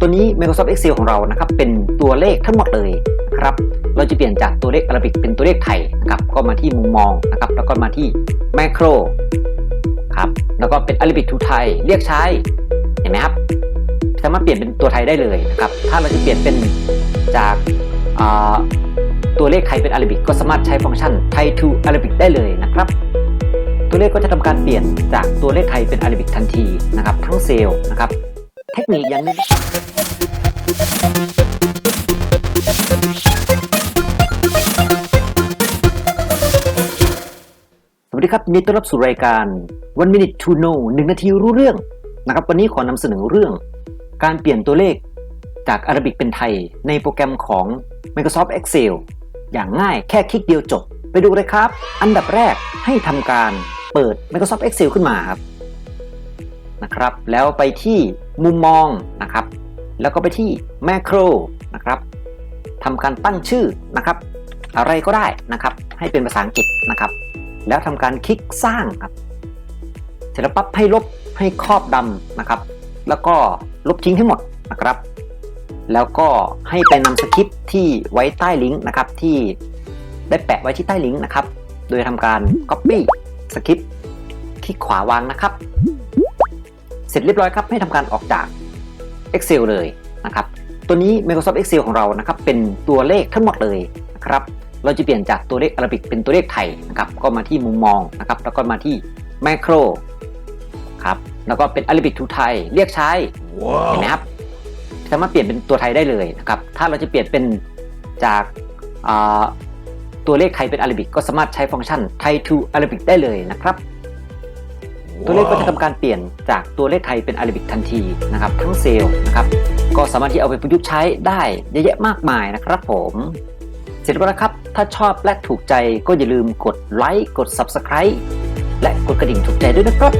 ตัวนี้ Microsoft Excel ของเรานะครับเป็นตัวเลขทั้งหมดเลยนะครับเราจะเปลี่ยนจากตัวเลขอาราบิกเป็นตัวเลขไทยนะครับก็มาที่มุมมองนะครับแล้วก็มาที่ Macro ครับแล้วก็เป็นอาราบิกทูไทยเรียกใช้เห็นไหมครับสามารถเปลี่ยนเป็นตัวไทยได้เลยนะครับถ้าเราจะเปลี่ยนเป็นจากตัวเลขไทยเป็นอาราบิกก็สามารถใช้ฟังก์ชันไทย to Arabic ได้เลยนะครับตัวเลขก็จะทำการเปลี่ยนจากตัวเลขไทยเป็นอาราบิกทันทีนะครับทั้งเซลล์นะครับ เทคนิคอย่างนึงสวัสดีครับยินดีต้อนรับสู่รายการ One Minute to Know 1นาทีรู้เรื่องนะครับ วันนี้ขอนำเสนอเรื่อง การเปลี่ยนตัวเลขจากอาราบิกเป็นไทย ในโปรแกรมของ Microsoft Excel อย่างง่ายแค่คลิกเดียวจบ ไปดูเลยครับ อันดับแรกให้ทำการเปิด Microsoft Excel ขึ้นมาครับ นะครับ แล้วไปที่มุมมองนะครับ แล้วก็ไปที่ Macro นะครับทำการตั้งชื่อนะครับ อะไรก็ได้นะครับ ให้เป็นภาษาอังกฤษนะครับ แล้วทำการคลิกสร้างครับ เสร็จแล้วปั๊บให้ลบให้ครอบดำนะครับ แล้วก็ลบทิ้งให้หมดนะครับ แล้วก็ให้ไปนำสคริปที่ไว้ใต้ลิงก์นะครับ ที่ได้แปะไว้ที่ใต้ลิงก์นะครับ โดยทำการ Copy สคริปต์คลิกขวาวางนะครับ สร็จเรียบร้อยครับให้ทำการออกจาก Excel เลยนะครับตัวนี้ Microsoft Excel ของเรานะครับเป็นตัวเลขทั้งหมดเลยนะครับเราจะเปลี่ยนจากตัวเลขอาราบิกเป็นตัวเลขไทยนะครับก็มาที่มุมมองนะครับแล้วก็มาที่ Macro ครับแล้วก็เป็นอาราบิกทูไทยเรียกใช้เห็นไหมครับสามารถเปลี่ยนเป็นตัวไทยได้เลยนะครับถ้าเราจะเปลี่ยนเป็นจากอ่าตัวเลขไทยเป็นอาราบิกก็สามารถใช้ฟังก์ชันไทย to Arabic ได้เลยนะครับ ตัวเลขก็จะทำการเปลี่ยนจากตัวเลขไทยเป็นอาราบิกทันทีนะครับทั้งเซลล์นะครับก็สามารถที่เอาไปประยุกต์ใช้ได้เยอะแยะมากมายนะครับผมเสร็จแล้วครับ ถ้าชอบและถูกใจก็อย่าลืมกดไลค์กด Subscribe และกดกระดิ่งถูกใจด้วยนะครับ